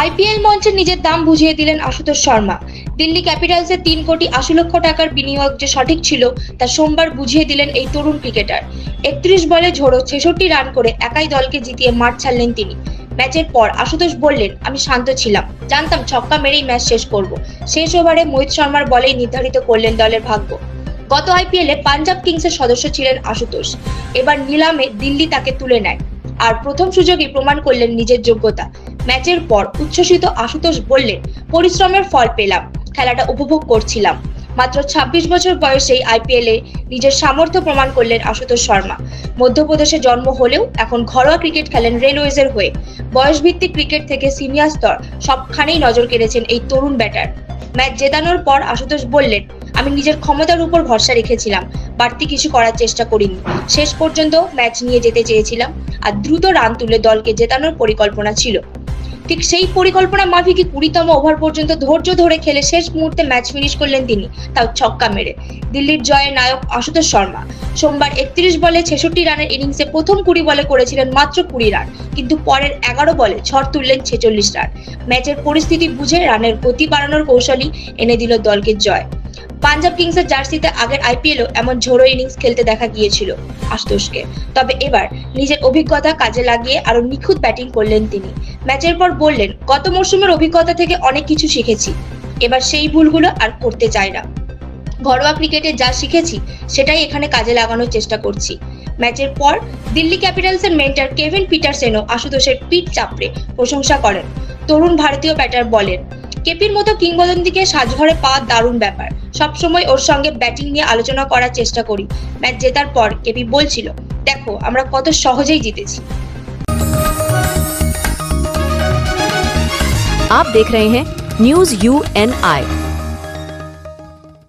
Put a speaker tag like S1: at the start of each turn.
S1: IPL মঞ্চে নিজের দাম বুঝিয়ে দিলেন আশুতোষ শর্মা। দিল্লি ক্যাপিটালসের তিন কোটি আশি লক্ষ টাকার বিনিয়োগ যে সঠিক ছিল, তা সোমবার বুঝিয়ে দিলেন এই তরুণ ক্রিকেটার। একত্রিশ বলে ঝোড়ো ছেষট্টি রান করে একাই দলকে জিতিয়ে মাঠ ছাড়লেন তিনি। ম্যাচের পর আশুতোষ বললেন, আমি শান্ত ছিলাম। জানতাম ছক্কা মেরেই ম্যাচ শেষ করব। শেষ ওভারে মোহিত শর্মার বলেই নির্ধারিত করলেন দলের ভাগ্য। গত আইপিএলে পাঞ্জাব কিংসের সদস্য ছিলেন আশুতোষ। এবার নিলামে দিল্লি তাকে তুলে নেয়। আর প্রথম সুযোগে প্রমাণ করলেন নিজের যোগ্যতা। ম্যাচের পর উচ্ছ্বসিত আশুতোষ বললেন পরিশ্রমের ফল পেলাম, খেলাটা উপভোগ করছিলাম। মাত্র ২৬ বছর বয়সেই আইপিএলে নিজের সামর্থ্য প্রমাণ করলেন আশুতোষ শর্মা। মধ্যপ্রদেশে জন্ম হলেও এখন ঘরোয়া ক্রিকেট খেলেন রেলওয়েজের হয়ে। বয়সভিত্তিক ক্রিকেট থেকে সিনিয়র স্তর সবখানেই নজর কেড়েছেন এই তরুণ ব্যাটার। ম্যাচ জেতানোর পর আশুতোষ বললেন, আমি নিজের ক্ষমতার উপর ভরসা রেখেছিলাম, বাড়তি কিছু করার চেষ্টা করিনি। শেষ পর্যন্ত ম্যাচ নিয়ে যেতে চেয়েছিলাম, আর দ্রুত রান তুলে দলকে জেতানোর পরিকল্পনা ছিল। ঠিক সেই পরিকল্পনা মাফিকই কুড়িতম ওভার পর্যন্ত ধৈর্য ধরে খেলে শেষ মুহূর্তে ম্যাচ ফিনিশ করলেন তিনি। তাও ছক্কা মেরে। দিল্লির জয়ে নায়ক আশুতোষ শর্মা। সোমবার একত্রিশ বলে ছেষট্টি রানের ইনিংসে প্রথম কুড়ি বলে করেছিলেন মাত্র কুড়ি রান, কিন্তু পরের এগারো বলে ঝড় তুললেন ছেচল্লিশ রান। ম্যাচের পরিস্থিতি বুঝে রানের গতি বাড়ানোর কৌশলই এনে দিল দলকে জয়। পাঞ্জাব কিংসের জার্সিতে আগের আইপিএলও এমন ঝোড়ো ইনিংস খেলতে দেখা গিয়েছিল আশুতোষকে। তবে এবার নিজের অভিজ্ঞতা কাজে লাগিয়ে আরও নিখুঁত ব্যাটিং করলেন তিনি। ম্যাচের পর বললেন, গত মরশুমের অভিজ্ঞতা থেকে অনেক কিছু শিখেছি। এবার সেই ভুলগুলো আর করতে চাই না। ঘরোয়া ক্রিকেটে যা শিখেছি, সেটাই এখানে কাজে লাগানোর চেষ্টা করছি। ম্যাচের পর দিল্লি ক্যাপিটালসের মেন্টার কেভিন পিটারসেনও আশুতোষের পিঠ চাপড়ে প্রশংসা করেন। তরুণ ভারতীয় ব্যাটার বলেন কেপির মতো কিংবদন্তিকে সাজঘরে পাওয়া দারুণ ব্যাপার সবসময় ওর সঙ্গে ব্যাটিং নিয়ে আলোচনা করার চেষ্টা করি ম্যাচ জেতার পর কেপি বলছিল দেখো আমরা কত সহজেই জিতেছি
S2: आप देख रहे हैं न्यूज यू एन आई